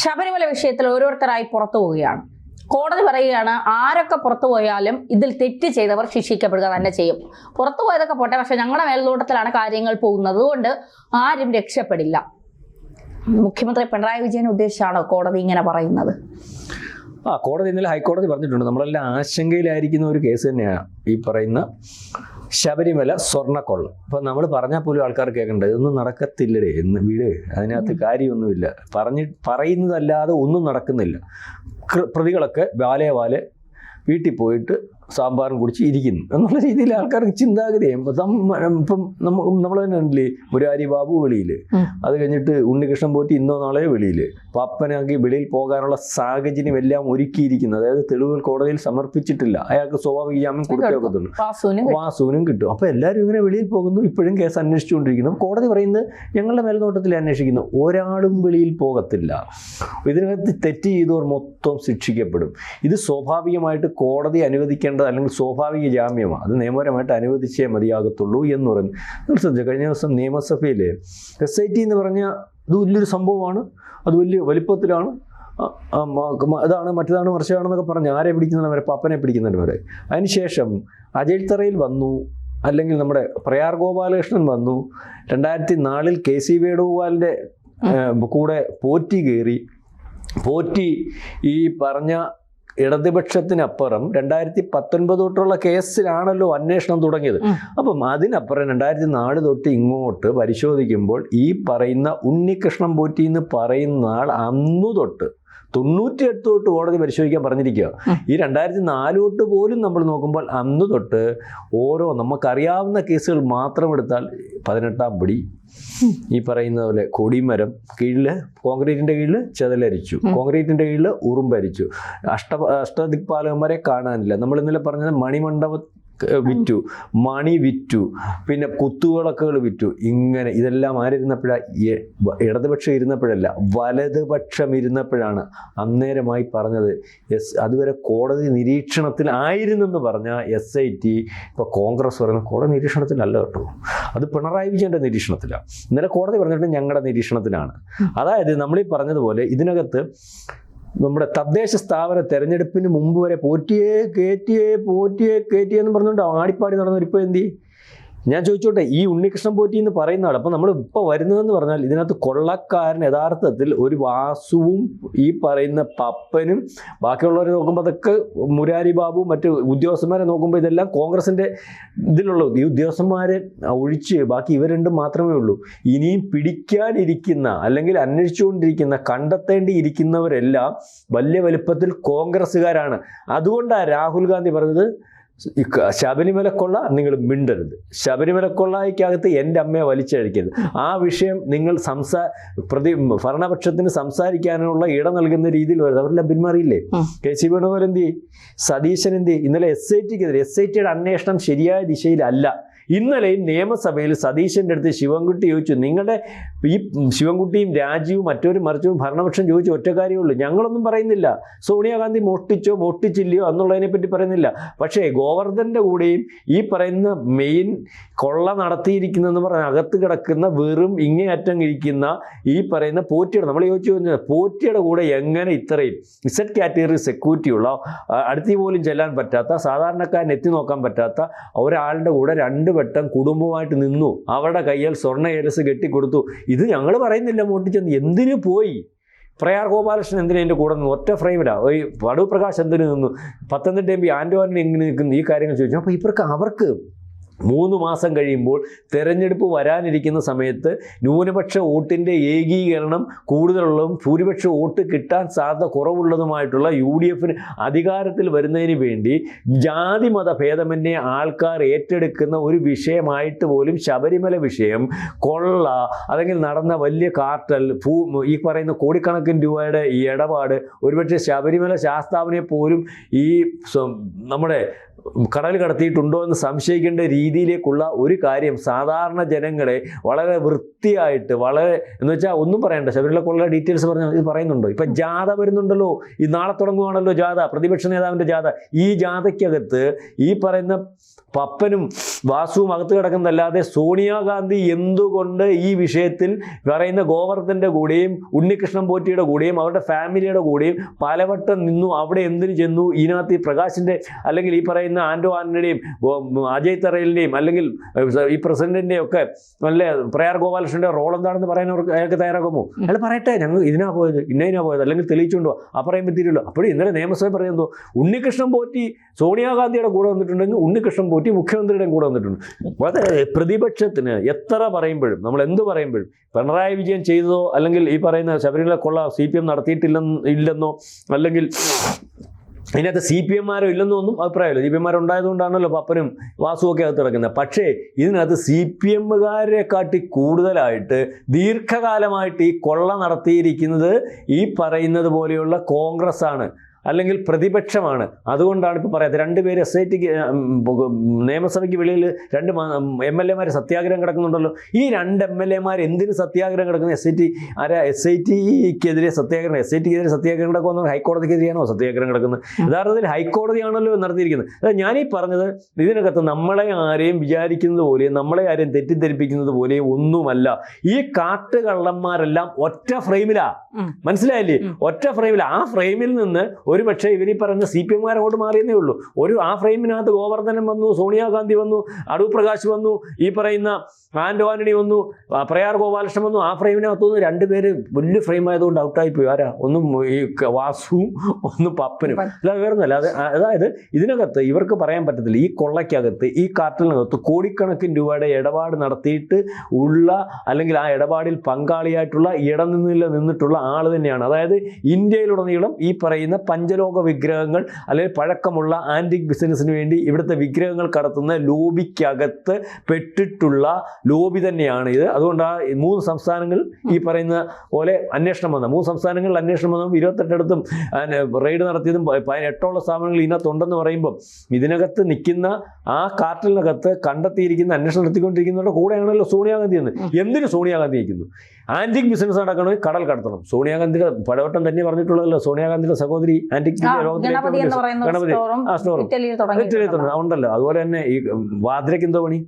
ശബരിമല വിഷയത്തിൽ ഓരോരുത്തരായി പുറത്തു പോവുകയാണ്. കോടതി പറയുകയാണ് ആരൊക്കെ പുറത്തു പോയാലും ഇതിൽ തെറ്റ് ചെയ്തവർ ശിക്ഷിക്കപ്പെടുക തന്നെ ചെയ്യും. പുറത്തു പോയതൊക്കെ പോട്ടെ പക്ഷെ ഞങ്ങളുടെ മേൽനോട്ടത്തിലാണ് കാര്യങ്ങൾ പോകുന്നത്. അതുകൊണ്ട് ആരും രക്ഷപ്പെടില്ല. മുഖ്യമന്ത്രി പിണറായി വിജയൻ ഉദ്ദേശിച്ചാണോ കോടതി ഇങ്ങനെ പറയുന്നത്? ആ കോടതി ഇന്നലെ ഹൈക്കോടതി പറഞ്ഞിട്ടുണ്ട്. നമ്മളെല്ലാം ആശങ്കയിലായിരിക്കുന്ന ഒരു കേസ് തന്നെയാണ് ഈ പറയുന്ന ശബരിമല സ്വർണക്കൊള്ള. അപ്പം നമ്മൾ പറഞ്ഞാൽ പോലും ആൾക്കാർ കേൾക്കണ്ട ഇതൊന്നും നടക്കത്തില്ലടേ. എന്ന് വീട് അതിനകത്ത് കാര്യമൊന്നുമില്ല. പറഞ്ഞ് പറയുന്നതല്ലാതെ ഒന്നും നടക്കുന്നില്ല. പ്രതികളൊക്കെ വാലേ വാലെ വീട്ടിൽ പോയിട്ട് സാമ്പാറും കുടിച്ച് ഇരിക്കുന്നു. എന്നുള്ള രീതിയിൽ ആൾക്കാർക്ക് ചിന്താഗതിയും ഇപ്പം നമ്മൾ തന്നെ ഉണ്ടല്ലേ മുരാരി ബാബു വെളിയിൽ. അത് കഴിഞ്ഞിട്ട് ഉണ്ണികൃഷ്ണൻ പോറ്റി ഇന്നോ നാളെയോ വെളിയിൽ പപ്പനാക്കി വെളിയിൽ പോകാനുള്ള സാഹചര്യം എല്ലാം ഒരുക്കിയിരിക്കുന്നു. അതായത് തെളിവുകൾ കോടതിയിൽ സമർപ്പിച്ചിട്ടില്ല. അയാൾക്ക് സ്വാഭാവിക ജാമ്യം കൊടുത്തേക്കത്തുള്ളൂ. വാസുവിനും കിട്ടും. അപ്പോൾ എല്ലാവരും ഇങ്ങനെ വെളിയിൽ പോകുന്നു. ഇപ്പോഴും കേസ് അന്വേഷിച്ചുകൊണ്ടിരിക്കുന്നു. കോടതി പറയുന്നത് ഞങ്ങളുടെ മേൽനോട്ടത്തിൽ അന്വേഷിക്കുന്നു. ഒരാളും വെളിയിൽ പോകത്തില്ല. ഇതിനകത്ത് തെറ്റ് ചെയ്തവർ മൊത്തം ശിക്ഷിക്കപ്പെടും. ഇത് സ്വാഭാവികമായിട്ട് കോടതി അനുവദിക്കേണ്ടത് അല്ലെങ്കിൽ സ്വാഭാവിക ജാമ്യമാണ് അത് നിയമപരമായിട്ട് അനുവദിച്ചേ മതിയാകത്തുള്ളൂ എന്ന് പറഞ്ഞു നിങ്ങൾ ശ്രദ്ധിച്ചു കഴിഞ്ഞ ദിവസം നിയമസഭയിൽ എസ് ഐ ടി എന്ന് പറഞ്ഞ ഇത് വലിയൊരു സംഭവമാണ്. അത് വലിയ വലിപ്പത്തിലാണ്. അതാണ് മറ്റേതാണ് മറിച്ചതാണെന്നൊക്കെ പറഞ്ഞ് ആരെ പിടിക്കുന്നവരെ വരെ. പപ്പനെ പിടിക്കുന്നവർ അതിനുശേഷം അജയ് തറയിൽ വന്നു. അല്ലെങ്കിൽ നമ്മുടെ പ്രയാർ ഗോപാലകൃഷ്ണൻ വന്നു. രണ്ടായിരത്തി നാലിൽ കെ സി വേണുഗോപാലിന്റെ കൂടെ പോറ്റി കയറി. പോറ്റി ഈ പറഞ്ഞ ഇടതുപക്ഷത്തിനപ്പുറം രണ്ടായിരത്തി പത്തൊൻപത് തൊട്ടുള്ള കേസിലാണല്ലോ അന്വേഷണം തുടങ്ങിയത്. അപ്പം അതിനപ്പുറം രണ്ടായിരത്തി നാല് തൊട്ട് ഇങ്ങോട്ട് പരിശോധിക്കുമ്പോൾ ഈ പറയുന്ന ഉണ്ണികൃഷ്ണൻ പോറ്റി എന്ന് പറയുന്ന ആൾ അന്നു തൊട്ട് തൊണ്ണൂറ്റി എട്ട് തൊട്ട് കോടതി പരിശോധിക്കാൻ പറഞ്ഞിരിക്കുക. ഈ രണ്ടായിരത്തി നാല് തൊട്ട് പോലും നമ്മൾ നോക്കുമ്പോൾ അന്ന് തൊട്ട് ഓരോ നമുക്കറിയാവുന്ന കേസുകൾ മാത്രം എടുത്താൽ പതിനെട്ടാം പിടി. ഈ പറയുന്ന പോലെ കൊടിമരം കീഴിൽ കോൺക്രീറ്റിന്റെ കീഴിൽ ചെതലരിച്ചു. കോൺക്രീറ്റിന്റെ കോൺക്രീറ്റിന്റെ കീഴിൽ ഉറുമ്പരിച്ചു. അഷ്ട അഷ്ടദിക്പാലകന്മാരെ കാണാനില്ല. നമ്മൾ ഇന്നലെ പറഞ്ഞത് മണിമണ്ഡപ വിറ്റു. മണി വിറ്റു. പിന്നെ കുത്തുവിളക്കുകൾ വിറ്റു. ഇങ്ങനെ ഇതെല്ലാം ആരിരുന്നപ്പോഴാണ് ഇടതുപക്ഷം ഇരുന്നപ്പോഴല്ല വലതുപക്ഷം ഇരുന്നപ്പോഴാണ് അന്നേരമായി പറഞ്ഞത്. എസ് അതുവരെ കോടതി നിരീക്ഷണത്തിൽ ആയിരുന്നെന്ന് പറഞ്ഞ എസ് ഐ ടി ഇപ്പോൾ കോൺഗ്രസ് പറയുന്ന കോടതി നിരീക്ഷണത്തിലല്ല കേട്ടോ. അത് പിണറായി വിജയന്റെ നിരീക്ഷണത്തിലാണ് ഇന്നലെ കോടതി പറഞ്ഞിട്ട് ഞങ്ങളുടെ നിരീക്ഷണത്തിലാണ്. അതായത് നമ്മളീ പറഞ്ഞതുപോലെ ഇതിനകത്ത് നമ്മുടെ തദ്ദേശ സ്ഥാപന തെരഞ്ഞെടുപ്പിന് മുമ്പ് വരെ പോറ്റിയെ കയറ്റിയേ പോറ്റിയെ കയറ്റിയെന്ന് പറഞ്ഞുകൊണ്ട് ആടിപ്പാടി നടന്നവരിപ്പോൾ എന്തി ഞാൻ ചോദിച്ചോട്ടെ ഈ ഉണ്ണികൃഷ്ണൻ പോറ്റി എന്ന് പറയുന്ന ആൾ അപ്പം നമ്മൾ ഇപ്പോൾ വരുന്നതെന്ന് പറഞ്ഞാൽ ഇതിനകത്ത് കൊള്ളക്കാരൻ യഥാർത്ഥത്തിൽ ഒരു വാസുവും ഈ പറയുന്ന പപ്പനും ബാക്കിയുള്ളവരെ നോക്കുമ്പോൾ അതൊക്കെ മുരാരി ബാബു മറ്റ് ഉദ്യോഗസ്ഥന്മാരെ നോക്കുമ്പോൾ ഇതെല്ലാം കോൺഗ്രസിന്റെ ഇതിലുള്ള ഈ ഉദ്യോഗസ്ഥന്മാരെ ഒഴിച്ച് ബാക്കി ഇവർ രണ്ടും മാത്രമേ ഉള്ളൂ. ഇനിയും പിടിക്കാനിരിക്കുന്ന അല്ലെങ്കിൽ അന്വേഷിച്ചുകൊണ്ടിരിക്കുന്ന കണ്ടെത്തേണ്ടിയിരിക്കുന്നവരെല്ലാം വലിയ വലുപ്പത്തിൽ കോൺഗ്രസ്സുകാരാണ്. അതുകൊണ്ടാണ് രാഹുൽ ഗാന്ധി പറഞ്ഞത് ഈ ശബരിമലക്കൊള്ള നിങ്ങൾ മിണ്ടരുത് ശബരിമലക്കൊള്ളയ്ക്കകത്ത് എന്റെ അമ്മയെ വലിച്ചഴിക്കരുത് ആ വിഷയം നിങ്ങൾ സംസാ പ്രതി ഭരണപക്ഷത്തിന് സംസാരിക്കാനുള്ള ഇടം നൽകുന്ന രീതിയിൽ വരുന്നത് അവരെല്ലാം പിന്മാറിയില്ലേ. കെ സി വേണുഗോപാൽ എന്ത് ചെയ്യും? സതീശൻ എന്ത് ചെയ്യും? ഇന്നലെ എസ് ഐ ടിക്കെതിരെ എസ് ഐ ടിയുടെ അന്വേഷണം ശരിയായ ദിശയിലല്ല ഇന്നലെയും നിയമസഭയിൽ സതീശന്റെ അടുത്ത് ശിവൻകുട്ടി ചോദിച്ചു നിങ്ങളുടെ ഈ ശിവൻകുട്ടിയും രാജീവും മറ്റൊരു മറിച്ചും ഭരണപക്ഷം ചോദിച്ചു ഒറ്റ കാര്യമുള്ളൂ ഞങ്ങളൊന്നും പറയുന്നില്ല. സോണിയാഗാന്ധി മോഷ്ടിച്ചോ മോഷ്ടിച്ചില്ലയോ എന്നുള്ളതിനെപ്പറ്റി പറയുന്നില്ല. പക്ഷേ ഗോവർദ്ധന്റെ കൂടെയും ഈ പറയുന്ന മെയിൻ കൊള്ള നടത്തിയിരിക്കുന്നതെന്ന് പറഞ്ഞ അകത്ത് കിടക്കുന്ന വെറും ഇങ്ങേയറ്റം ഇരിക്കുന്ന ഈ പറയുന്ന പോറ്റിയുടെ നമ്മൾ ചോദിച്ചു കഴിഞ്ഞാൽ പോറ്റിയുടെ കൂടെ എങ്ങനെ ഇത്രയും ഇസറ്റ് കാറ്റഗറി സെക്യൂരിറ്റിയുള്ള അടുത്ത് പോലും ചെല്ലാൻ പറ്റാത്ത സാധാരണക്കാരനെത്തി നോക്കാൻ പറ്റാത്ത ഒരാളുടെ കൂടെ രണ്ട് വട്ടം കുടുംബമായിട്ട് നിന്നു. അവരുടെ കയ്യിൽ സ്വർണ ഏലസ് കെട്ടിക്കൊടുത്തു. ഇത് ഞങ്ങൾ പറയുന്നില്ല മോട്ടിച്ചെന്ന് എന്തിനു പോയി? പ്രയാർ ഗോപാലകൃഷ്ണൻ എന്തിനാ എന്റെ കൂടെ നിന്നു ഒറ്റ ഫ്രെയിമിലാണ് ഈ വടു പ്രകാശ് എന്തിനു നിന്നു? പത്തനംതിട്ട എം പി ആൻഡോ എങ്ങനെ നിൽക്കുന്നു? ഈ കാര്യങ്ങൾ ചോദിച്ചു. അപ്പോൾ ഇവർക്ക് അവർക്ക് മൂന്ന് മാസം കഴിയുമ്പോൾ തെരഞ്ഞെടുപ്പ് വരാനിരിക്കുന്ന സമയത്ത് ന്യൂനപക്ഷ വോട്ടിന്റെ ഏകീകരണം കൂടുതലുള്ളതും ഭൂരിപക്ഷ വോട്ട് കിട്ടാൻ സാധ്യത കുറവുള്ളതുമായിട്ടുള്ള യു ഡി എഫിന് അധികാരത്തിൽ വരുന്നതിന് വേണ്ടി ജാതി മത ഭേദമന്യേ ആൾക്കാർ ഏറ്റെടുക്കുന്ന ഒരു വിഷയമായിട്ട് പോലും ശബരിമല വിഷയം കൊള്ള അല്ലെങ്കിൽ നടന്ന വലിയ കാർട്ടൽ ഭൂ ഈ പറയുന്ന കോടിക്കണക്കിന് രൂപയുടെ ഈ ഇടപാട് ഒരുപക്ഷെ ശബരിമല ശാസ്താവിനെ പോലും ഈ നമ്മുടെ കടൽ കടത്തിയിട്ടുണ്ടോ എന്ന് സംശയിക്കേണ്ട രീതിയിലേക്കുള്ള ഒരു കാര്യം സാധാരണ ജനങ്ങളെ വളരെ വൃത്തിയായിട്ട് വളരെ എന്ന് വെച്ചാൽ ഒന്നും പറയണ്ട. ശബരിമലക്കുള്ള ഡീറ്റെയിൽസ് പറഞ്ഞാൽ ഇത് പറയുന്നുണ്ടോ? ഇപ്പം ജാഥ വരുന്നുണ്ടല്ലോ. ഈ നാളെ തുടങ്ങുവാണല്ലോ ജാഥ പ്രതിപക്ഷ നേതാവിന്റെ ജാഥ. ഈ ജാഥയ്ക്കകത്ത് ഈ പറയുന്ന പപ്പനും വാസുവും അകത്ത് കിടക്കുന്നതല്ലാതെ സോണിയാഗാന്ധി എന്തുകൊണ്ട് ഈ വിഷയത്തിൽ പറയുന്ന ഗോവർദ്ധന്റെ കൂടെയും ഉണ്ണികൃഷ്ണൻ പോറ്റിയുടെ കൂടെയും അവരുടെ ഫാമിലിയുടെ കൂടെയും പലവട്ടം നിന്നു അവിടെ എന്തിനു ചെന്നു? ഇതിനകത്ത് ഈ പ്രകാശിന്റെ അല്ലെങ്കിൽ ഈ പറയുന്ന ആൻഡോ ആന്റണിയും അജയ് അജയ് തറയിലിന്റെയും അല്ലെങ്കിൽ ഈ പ്രസിഡന്റിന്റെയും ഒക്കെ നല്ല പ്രയാർ ഗോപാലകൃഷ്ണന്റെ റോൾ എന്താണെന്ന് പറയാൻ അവർക്ക് അയാൾക്ക് തയ്യാറാക്കുമോ? അയാൾ പറയട്ടെ ഞങ്ങൾ ഇതിനാ പോയത് ഇന്നതിനാ പോയത് അല്ലെങ്കിൽ തെളിയിച്ചുകൊണ്ടോ ആ പറയുമ്പോൾ തീരുമല്ലോ അപ്പോഴും ഇന്നലെ നിയമസഭ പറയുന്നതോ ഉണ്ണികൃഷ്ണൻ പോറ്റി സോണിയാഗാന്ധിയുടെ കൂടെ വന്നിട്ടുണ്ടെങ്കിൽ ഉണ്ണികൃഷ്ണൻ പോറ്റി മുഖ്യമന്ത്രിയുടെയും കൂടെ വന്നിട്ടുണ്ട്. അത് പ്രതിപക്ഷത്തിന് എത്ര പറയുമ്പോഴും നമ്മൾ എന്ത് പറയുമ്പോഴും പിണറായി വിജയൻ ചെയ്തതോ അല്ലെങ്കിൽ ഈ പറയുന്ന ശബരിമല കൊള്ള സി പി എം നടത്തിയിട്ടില്ലെന്ന് ഇല്ലെന്നോ അല്ലെങ്കിൽ ഇതിനകത്ത് സി പി എംമാരോ ഇല്ലെന്നോ ഒന്നും അഭിപ്രായമില്ല? സി പി എംമാർ ഉണ്ടായതുകൊണ്ടാണല്ലോ പപ്പനും വാസുവും ഒക്കെ അകത്ത് കിടക്കുന്നത്. പക്ഷേ ഇതിനകത്ത് സി പി എമ്മുകാരെ കാട്ടി കൂടുതലായിട്ട് ദീർഘകാലമായിട്ട് ഈ കൊള്ള നടത്തിയിരിക്കുന്നത് ഈ പറയുന്നത് പോലെയുള്ള കോൺഗ്രസ് ആണ് അല്ലെങ്കിൽ പ്രതിപക്ഷമാണ്. അതുകൊണ്ടാണ് ഇപ്പോൾ പറയാത്തത് രണ്ടുപേര് എസ് ഐ ടിക്ക് നിയമസഭയ്ക്ക് വെളിയിൽ രണ്ട് എം എൽ എമാർ സത്യാഗ്രഹം കിടക്കുന്നുണ്ടല്ലോ. ഈ രണ്ട് എം എൽ എമാർ എന്തിന് സത്യാഗ്രഹം കിടക്കുന്നത് എസ് ഐ ടി ആരാ എസ് ഐ ടിക്കെതിരെ സത്യാഗ്രഹം എസ് ഐ ടിക്കെതിരെ സത്യാഗ്രഹം കിടക്കുമെന്ന് ഹൈക്കോടതിക്കെതിരെയാണോ സത്യാഗ്രഹം കിടക്കുന്നത്? യഥാർത്ഥത്തിൽ ഹൈക്കോടതിയാണല്ലോ നടത്തിയിരിക്കുന്നത്. അതായത് ഞാനീ പറഞ്ഞത് ഇതിനകത്ത് നമ്മളെ ആരെയും വിചാരിക്കുന്നത് പോലെയും നമ്മളെ ആരെയും തെറ്റിദ്ധരിപ്പിക്കുന്നത് പോലെയും ഒന്നുമല്ല. ഈ കാട്ടുകള്ളന്മാരെല്ലാം ഒറ്റ ഫ്രെയിമിലാ. മനസ്സിലായില്ലേ? ഒറ്റ ഫ്രെയിമിൽ ആ ഫ്രെയിമിൽ നിന്ന് ഒരു പക്ഷേ ഇവരീ പറഞ്ഞ സി പി എംമാർ അങ്ങോട്ട് മാറിയെന്നേ ഉള്ളൂ. ഒരു ആ ഫ്രെയിമിനകത്ത് ഗോവർദ്ധനം വന്നു സോണിയാഗാന്ധി വന്നു അടൂ പ്രകാശ് വന്നു ഈ പറയുന്ന ആൻഡോ ആന്റണി വന്നു പ്രയാർ ഗോപാലകൃഷ്ണൻ വന്നു ആ ഫ്രെയിമിനകത്ത് നിന്ന് രണ്ടുപേര് വലിയ ഫ്രെയിം ആയതുകൊണ്ട് ഔട്ടായി പോയി ആരാ? ഒന്നും ഈ വാസുവും ഒന്ന് പപ്പനും. അല്ലാതെ വേറൊന്നുമല്ല. അത് അതായത് ഇതിനകത്ത് ഇവർക്ക് പറയാൻ പറ്റത്തില്ല. ഈ കൊള്ളയ്ക്കകത്ത് ഈ കാർട്ടലിനകത്ത് കോടിക്കണക്കിന് രൂപയുടെ ഇടപാട് നടത്തിയിട്ട് ഉള്ള അല്ലെങ്കിൽ ആ ഇടപാടിൽ പങ്കാളിയായിട്ടുള്ള ഇടനിന്നില്ല നിന്നിട്ടുള്ള ആൾ തന്നെയാണ്. അതായത് ഇന്ത്യയിലുടനീളം ഈ പറയുന്ന പഞ്ചലോക വിഗ്രഹങ്ങൾ അല്ലെങ്കിൽ പഴക്കമുള്ള ആന്റിക് ബിസിനസ്സിന് വേണ്ടി ഇവിടുത്തെ വിഗ്രഹങ്ങൾ കടത്തുന്ന ലോബിക്കകത്ത് പെട്ടിട്ടുള്ള ലോബി തന്നെയാണ് ഇത്. അതുകൊണ്ട് ആ മൂന്ന് സംസ്ഥാനങ്ങൾ ഈ പറയുന്ന പോലെ അന്വേഷണം വന്ന. മൂന്ന് സംസ്ഥാനങ്ങളിൽ അന്വേഷണം വന്നതും ഇരുപത്തെട്ടിടത്തും റെയ്ഡ് നടത്തിയതും എട്ടോളം സ്ഥാപനങ്ങൾ ഇതിനകത്തുണ്ടെന്ന് പറയുമ്പോൾ ഇതിനകത്ത് നിൽക്കുന്ന ആ കാർട്ടലിനകത്ത് കണ്ടെത്തിയിരിക്കുന്ന അന്വേഷണം നടത്തിക്കൊണ്ടിരിക്കുന്നവരുടെ കൂടെയാണല്ലോ സോണിയാഗാന്ധി എന്ന്. എന്തിനു സോണിയാഗാന്ധി നിൽക്കുന്നു? ആന്റിക് ബിസിനസ് നടക്കണമെങ്കിൽ കടൽ കടത്തണം. സോണിയാഗാന്ധിയുടെ പടവട്ടം തന്നെ പറഞ്ഞിട്ടുള്ളതല്ലോ. സോണിയാഗാന്ധിയുടെ സഹോദരി ആന്റിക് ലോകത്തിലെ ഗണപതി സ്റ്റോറും ആ സ്റ്റോറും ഇറ്റലിയിൽ ഇറ്റലിയിൽ തുടങ്ങി. ഉണ്ടല്ലോ അതുപോലെ തന്നെ ഈ വാദ്രയ്ക്ക് എന്തോ പണി?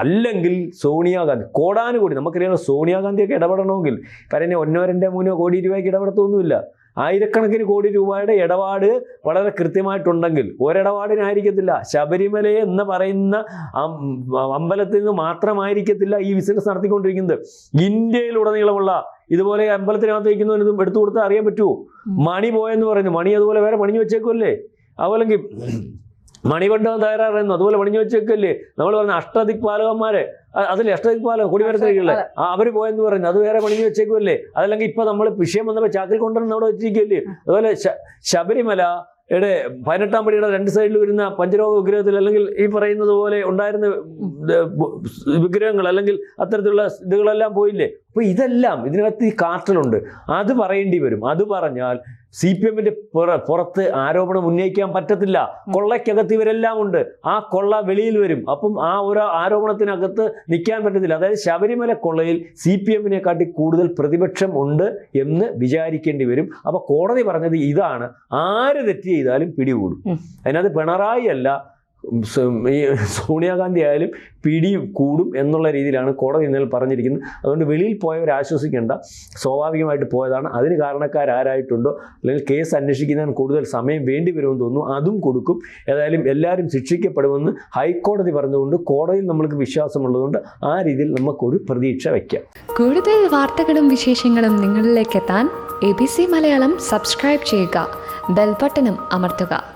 അല്ലെങ്കിൽ സോണിയാഗാന്ധി കോടാനുകൂടി. നമുക്കറിയാം സോണിയാഗാന്ധിയൊക്കെ ഇടപെടണമെങ്കിൽ. കാര്യം ഒന്നോ രണ്ടോ മൂന്നോ കോടി രൂപയ്ക്ക് ഇടപെടത്തൊന്നുമില്ല. ആയിരക്കണക്കിന് കോടി രൂപയുടെ ഇടപാട് വളരെ കൃത്യമായിട്ടുണ്ടെങ്കിൽ ഒരിടപാടിനായിരിക്കത്തില്ല. ശബരിമല എന്ന് പറയുന്ന അമ്പലത്തിൽ നിന്ന് മാത്രമായിരിക്കത്തില്ല ഈ ബിസിനസ് നടത്തിക്കൊണ്ടിരിക്കുന്നത്. ഇന്ത്യയിലുടനീളമുള്ള ഇതുപോലെ അമ്പലത്തിനകത്ത് വയ്ക്കുന്നവനും എടുത്തു കൊടുത്താൽ അറിയാൻ പറ്റുമോ? മണി പോയെന്ന് പറയുന്നു. മണി അതുപോലെ വേറെ പണിഞ്ഞു വെച്ചേക്കുമല്ലേ അതുപോലെങ്കിൽ മണികണ്ഠം തയ്യാറായിരുന്നു അതുപോലെ പണിഞ്ഞു വെച്ചേക്കല്ലേ നമ്മൾ പറഞ്ഞ അഷ്ടദിക്പാലകന്മാരെ അതിൽ അഷ്ടദിക്പാലകം കൊടിമരത്തിലേക്കുള്ള അവർ പോയെന്ന് പറഞ്ഞു അത് വേറെ പണിഞ്ഞു വെച്ചേക്കുമല്ലേ അതല്ലെങ്കിൽ ഇപ്പൊ നമ്മൾ വിഷയം വന്നപ്പോൾ ചാക്കിൽ കൊണ്ടുവന്ന് അവിടെ വെച്ചിരിക്കുകയല്ലേ അതുപോലെ ശബരിമല യുടെ പതിനെട്ടാം പടിയുടെ രണ്ട് സൈഡിൽ വരുന്ന പഞ്ചരോഗ വിഗ്രഹത്തിൽ അല്ലെങ്കിൽ ഈ പറയുന്നത് പോലെ ഉണ്ടായിരുന്ന വിഗ്രഹങ്ങൾ അല്ലെങ്കിൽ അത്തരത്തിലുള്ള ഇതുകളെല്ലാം പോയില്ലേ അപ്പോൾ ഇതെല്ലാം ഇതിനകത്ത് ഈ കാർട്ടലുണ്ട് അത് പറയേണ്ടി വരും. അത് പറഞ്ഞാൽ സി പി എമ്മിന്റെ പുറത്ത് ആരോപണം ഉന്നയിക്കാൻ പറ്റത്തില്ല. കൊള്ളയ്ക്കകത്ത് ഇവരെല്ലാം ഉണ്ട്. ആ കൊള്ള വെളിയിൽ വരും. അപ്പം ആ ഒരു ആരോപണത്തിനകത്ത് നിൽക്കാൻ പറ്റത്തില്ല. അതായത് ശബരിമല കൊള്ളയിൽ സി പി എമ്മിനെ കാട്ടി കൂടുതൽ പ്രതിപക്ഷം ഉണ്ട് എന്ന് വിചാരിക്കേണ്ടി വരും. അപ്പോൾ കോടതി പറഞ്ഞത് ഇതാണ്. ആര് തെറ്റ് ചെയ്താലും പിടികൂടും. അതിനകത്ത് പിണറായി അല്ല ഈ സോണിയാഗാന്ധി ആയാലും പിടി കൂടും എന്നുള്ള രീതിയിലാണ് കോടതി ഇന്നലെ പറഞ്ഞിരിക്കുന്നത്. അതുകൊണ്ട് വെളിയിൽ പോയവർ ആശ്വസിക്കേണ്ട. സ്വാഭാവികമായിട്ട് പോയതാണ്. അതിന് കാരണക്കാരാരായിട്ടുണ്ടോ? അല്ലെങ്കിൽ കേസ് അന്വേഷിക്കുന്നതിന് കൂടുതൽ സമയം വേണ്ടി വരുമെന്ന് തോന്നുന്നു. അതും കൊടുക്കും. ഏതായാലും എല്ലാവരും ശിക്ഷിക്കപ്പെടുമെന്ന് ഹൈക്കോടതി പറഞ്ഞുകൊണ്ട് കോടതിയിൽ നമ്മൾക്ക് വിശ്വാസമുള്ളതുകൊണ്ട് ആ രീതിയിൽ നമുക്കൊരു പ്രതീക്ഷ വയ്ക്കാം കൂടുതൽ വാർത്തകളും വിശേഷങ്ങളും നിങ്ങളിലേക്ക് എത്താൻ A B C Malayalam subscribe ചെയ്യുക. ബെൽബട്ടനും അമർത്തുക.